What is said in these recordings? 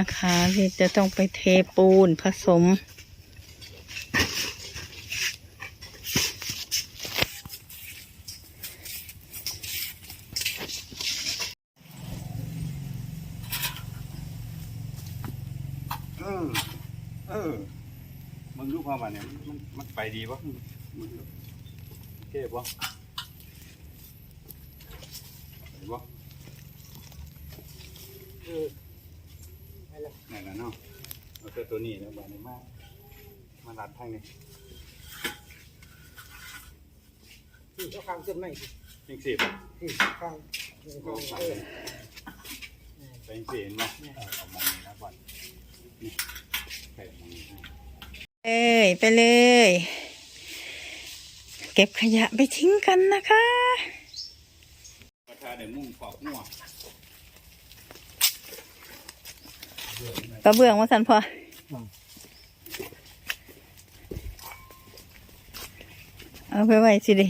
นะคะที่จะต้องไปเทปูนผสม เออ เออ มึงรู้ความว่าเนี่ยมันมันมันไปดีวะมึงโอเคปะไปปะเออ นั่นแหละเนาะเอาแต่ตัวนี้แล้วบ้านนี้มามาลัดทางนี้ที่เขาข้างต้นไม้ที่ยิงสิบที่ข้างก็ไปไปยิงสิเห็นไหมเออเอามองนี้นะก่อนนี่ใส่มองนี้ให้เอ้ยไปเลย เก็บขยะไปทิ้งกันนะคะประชาเดี๋ยวมุ่งขอบมั่ว กระเบื้องว่าสันพอเอาไปไว้สิดิ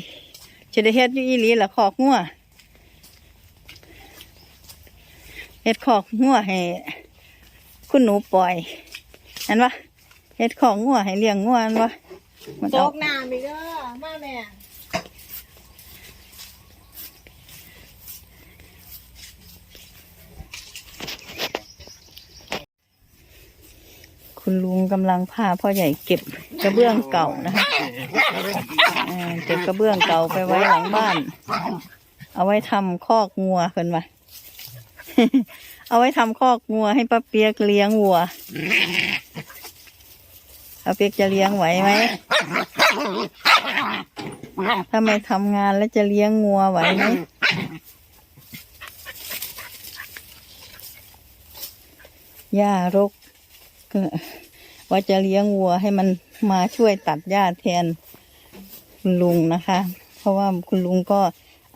จะได้เฮ็ดอยู่อีหลีละขอกงัวเฮ็ดขอกงัวให้คุณหนูปล่อยเห็นปะเฮ็ดของงัวให้เลี้ยงงัวเห็นปะมันโตเอากน้ำอีกเด้อมาแม่ คุณลุงกำลังพาพ่อใหญ่เก็บกระเบื้องเก่านะคะอ่าเก็บกระเบื้องเก่าไปไว้หลังบ้าน เอาไว้ทำคอกงัวเพิ่นว่า เอาไว้ทำคอกงัวให้ป้าเปียกเลี้ยงวัวป้าเปียกจะเลี้ยงไหวไหมถ้าไม่ทำงานแล้วจะเลี้ยงงัวไหวไหมหญ้ารก ก็ว่าจะเลี้ยงวัวให้มันมาช่วยตัดหญ้าแทนคุณลุงนะคะ เพราะว่าคุณลุงก็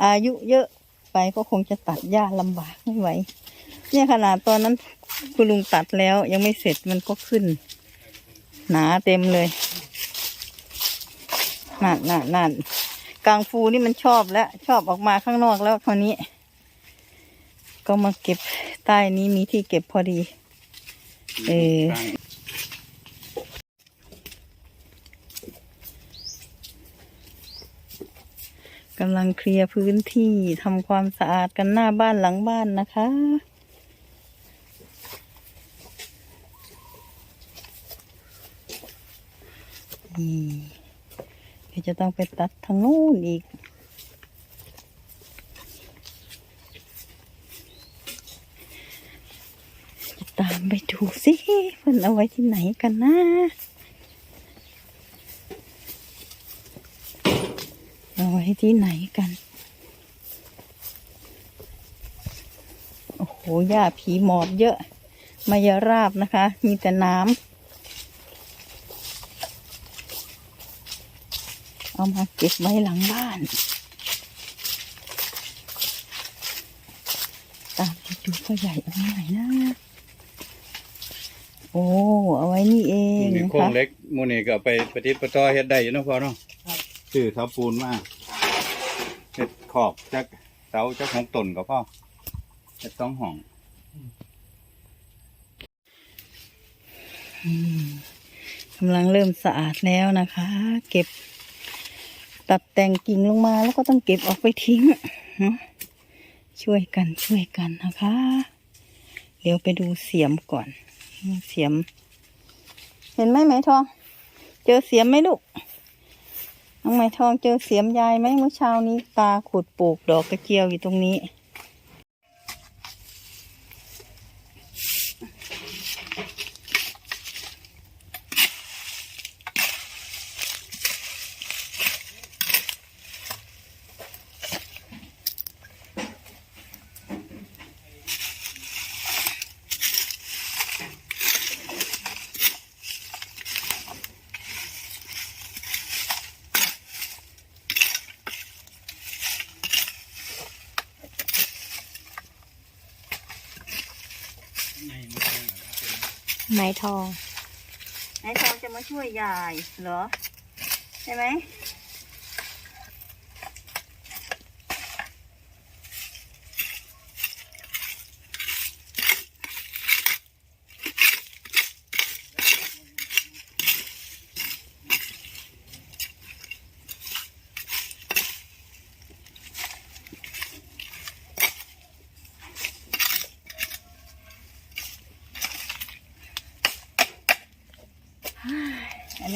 อายุเยอะไปก็คงจะตัดหญ้าลำบากไม่ไหว เนี่ยขนาดตอนนั้นคุณลุงตัดแล้วยังไม่เสร็จมันก็ขึ้น หนาเต็มเลยนั่นนั่นนั่นกางฟูนี่มันชอบแล้ว ชอบออกมาข้างนอกแล้วคราวนี้ ก็มาเก็บใต้นี้มีที่เก็บพอดี เออกำลังเคลียร์พื้นที่ทำความสะอาดกันหน้าบ้านหลังบ้านนะคะ นี่จะต้องไปตัดทางนู้นอีก จะตามไปดู สิเพิ่นเอาไว้ที่ไหนกันนะเอาไว้ที่ไหนกัน โอ้โหหญ้าผีหมอบเยอะมายาราบนะคะ มีแต่น้ำ เอามาเก็บไว้หลังบ้าน ตามไปดูพ่อใหญ่เอาไว้ไหนนะ โอ้ เอาไว้นี่เองมูนี่นะโครงคะเล็กมูนี่ก็เอาไปปฏิดประต่อเฮ็ดได้อยู่เนาะพ่อเนาะซื้อเสาปูนมาเฮ็ดขอบจักเสาจักหกต้นก็พ่อเฮ็ดต้องห้องกำลังเริ่มสะอาดแล้วนะคะ เก็บ ตัดแต่งกิ่งลงมาแล้วก็ต้องเก็บออกไปทิ้งเนอะช่วยกันช่วยกันนะคะ เดี๋ยวไปดูเสียมก่อน เสียม เห็นไหมไหมทอง เจอเสียมไหมลูกน้องไหมทองเจอเสียมยายไหมเมื่อเช้านี้ตาขุดปลูกดอกกระเจียวอยู่ตรงนี้ ไม้ทอง ไหนทองจะมาช่วยยายเหรอ ใช่ไหม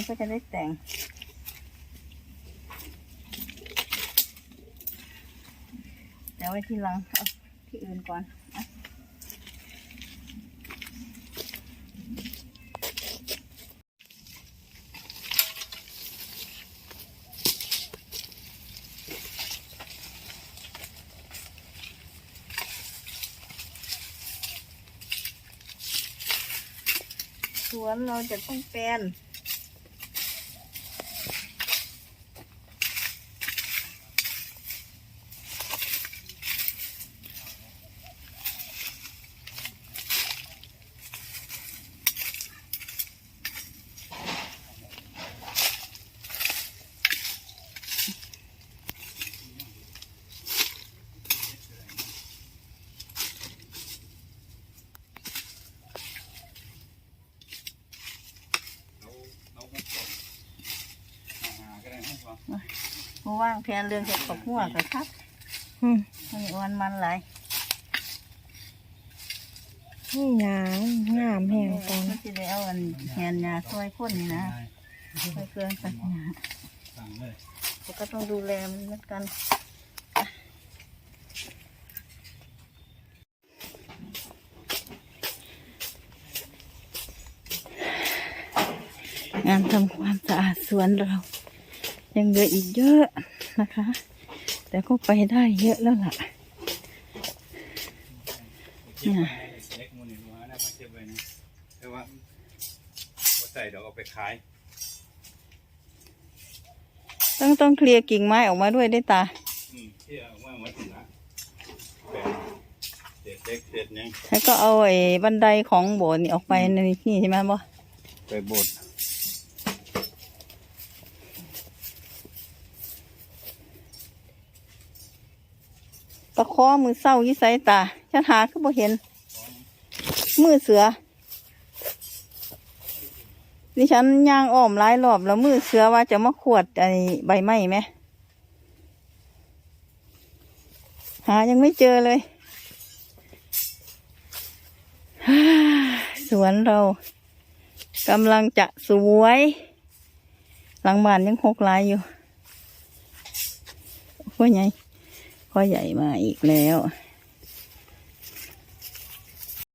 ก็จะได้แต่ง เดี๋ยวไว้ที่หลังเอาที่อื่นก่อนอะสวนเราจะต้องแปลน เอาเอาหกต้นเอาหาก็ได้ให้พอ ผู้ ว่างแผนเรื่องเห็ดกับหัวกับครับอืมมันวันมันหลายนี่หยางงามแห่งกันมันจะได้เอาอันแหนยาซอยข้นนี่นะซอยเครื่องตัดหยาสั่งเลยแต่ก็ต้องดูแลมันเหมือนกันงานทำความสะอาดสวนเรา ยังเหลืออีกเยอะนะคะ แต่ก็ไปได้เยอะแล้วล่ะเก็บไว้เล็กมูนี่ดูฮะนะมาเก็บไว้นะแต่ว่าบ่ใส่เดี๋ยวเอาไปขาย ต้องต้องเคลียร์กิ่งไม้ออกมาด้วยได้ตาอืมที่เอามาไว้ถึงละแบ่งเศษเล็กเศษหยังแล้วก็เอาไอ้บันไดของโบสถ์นี่ออกไปในนี่ใช่ไหมบ่ไปบดตะเค อมือเศร้ายี่ไสตาฉันหาก็บ่เห็น มือเสือดิฉันย่างอ้อมหลายรอบแล้วมือเสือว่าจะมาขวดไอ้ใบไม้ไหมหายังไม่เจอเลย สวนเรากำลังจะสวย หลังบ้านยังหกลายอยู่พ่อใหญ่ พ่อใหญ่มาอีกแล้ว